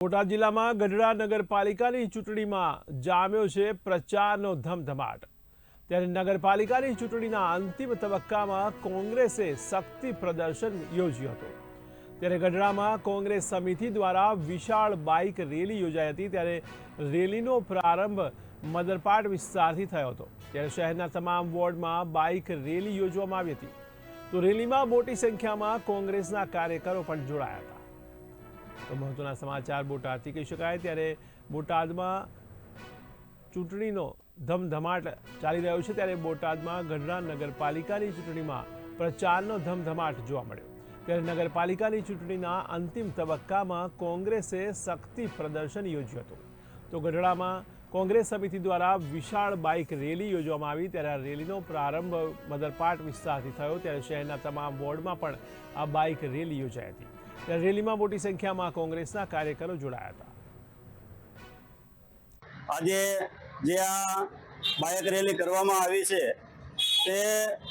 બોટાદ જિલ્લામાં ગઢડા નગરપાલિકાની ચૂંટણીમાં જામ્યો છે પ્રચારનો ધમધમાટ. ત્યારે નગરપાલિકાની ચૂંટણીના અંતિમ તબક્કામાં કોંગ્રેસે શક્તિ પ્રદર્શન યોજ્યું હતું. ત્યારે ગઢડામાં કોંગ્રેસ સમિતિ દ્વારા વિશાળ બાઇક રેલી યોજાઈ હતી. ત્યારે રેલીનો પ્રારંભ મદરપાટ વિસ્તારથી થયો હતો. ત્યારે શહેરના તમામ વોર્ડમાં બાઇક રેલી યોજવામાં આવી હતી. તો રેલીમાં મોટી સંખ્યામાં કોંગ્રેસના કાર્યકરો પણ જોડાયા હતા. તો મહત્વના સમાચાર બોટાદથી કહી શકાય. ત્યારે બોટાદમાં ચૂંટણીનો ધમધમાટ ચાલી રહ્યો છે. ત્યારે બોટાદમાં ગઢડા નગરપાલિકાની ચૂંટણીમાં પ્રચારનો ધમધમાટ જોવા મળ્યો. ત્યારે નગરપાલિકાની ચૂંટણીના અંતિમ તબક્કામાં કોંગ્રેસે શક્તિ પ્રદર્શન યોજ્યું હતું. તો ગઢડામાં કોંગ્રેસ સમિતિ દ્વારા વિશાળ બાઇક રેલી યોજવામાં આવી. ત્યારે આ રેલીનો પ્રારંભ મદરપાટ વિસ્તારથી થયો. ત્યારે શહેરના તમામ વોર્ડમાં પણ આ બાઇક રેલી યોજાઈ હતી. રેલીમાં મોટી સંખ્યામાં કોંગ્રેસના કાર્યકરો જોડાયા હતા. આજે જે આ બાયક રેલી કરવામાં આવી છે, તે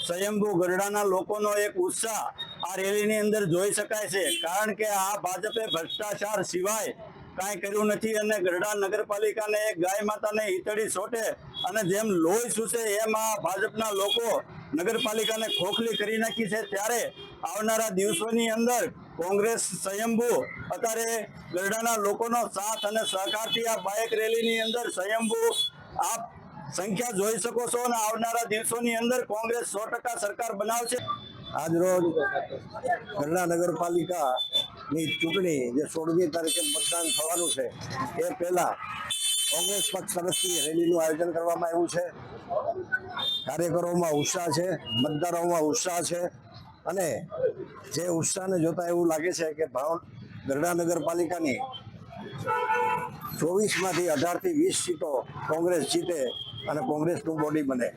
સ્વયંભૂ ગઢડાના લોકોનો એક ઉત્સાહ આ રેલીની અંદર જોઈ શકાય છે. કારણ કે આ ભાજપે ભ્રષ્ટાચાર સિવાય કાંઈ કર્યું નથી અને ગરડા નગરપાલિકાને એક ગાય માતાને હિતડી છોટે અને જેમ લોહી સૂસે એમ આ ભાજપના લોકો નગરપાલિકાને ખોખલી કરી નાખી છે. ત્યારે આવનારા દિવસોની અંદર કોંગ્રેસ સ્વયંભૂ અત્યારે ગરડાના લોકોનો સાથ અને સહકારથી આ બાઇક રેલીની અંદર સ્વયંભૂ આપ સંખ્યા જોઈ શકો છો અને આવનારા દિવસોની અંદર કોંગ્રેસ સો ટકા સરકાર બનાવશે. આજ રોજ ગરડા નગરપાલિકાની ચૂંટણી જે સોળમી તારીખે મતદાન થવાનું છે, એ પહેલાં કોંગ્રેસ પક્ષ તરફથી રેલીનું આયોજન કરવામાં આવ્યું છે. કાર્યકરોમાં ઉત્સાહ છે, મતદારોમાં ઉત્સાહ છે અને જે ઉત્સાહને જોતા એવું લાગે છે કે ભાવ ગરડા નગરપાલિકાની ચોવીસમાંથી અઢારથી વીસ સીટો કોંગ્રેસ જીતે અને કોંગ્રેસનું બોડી બને.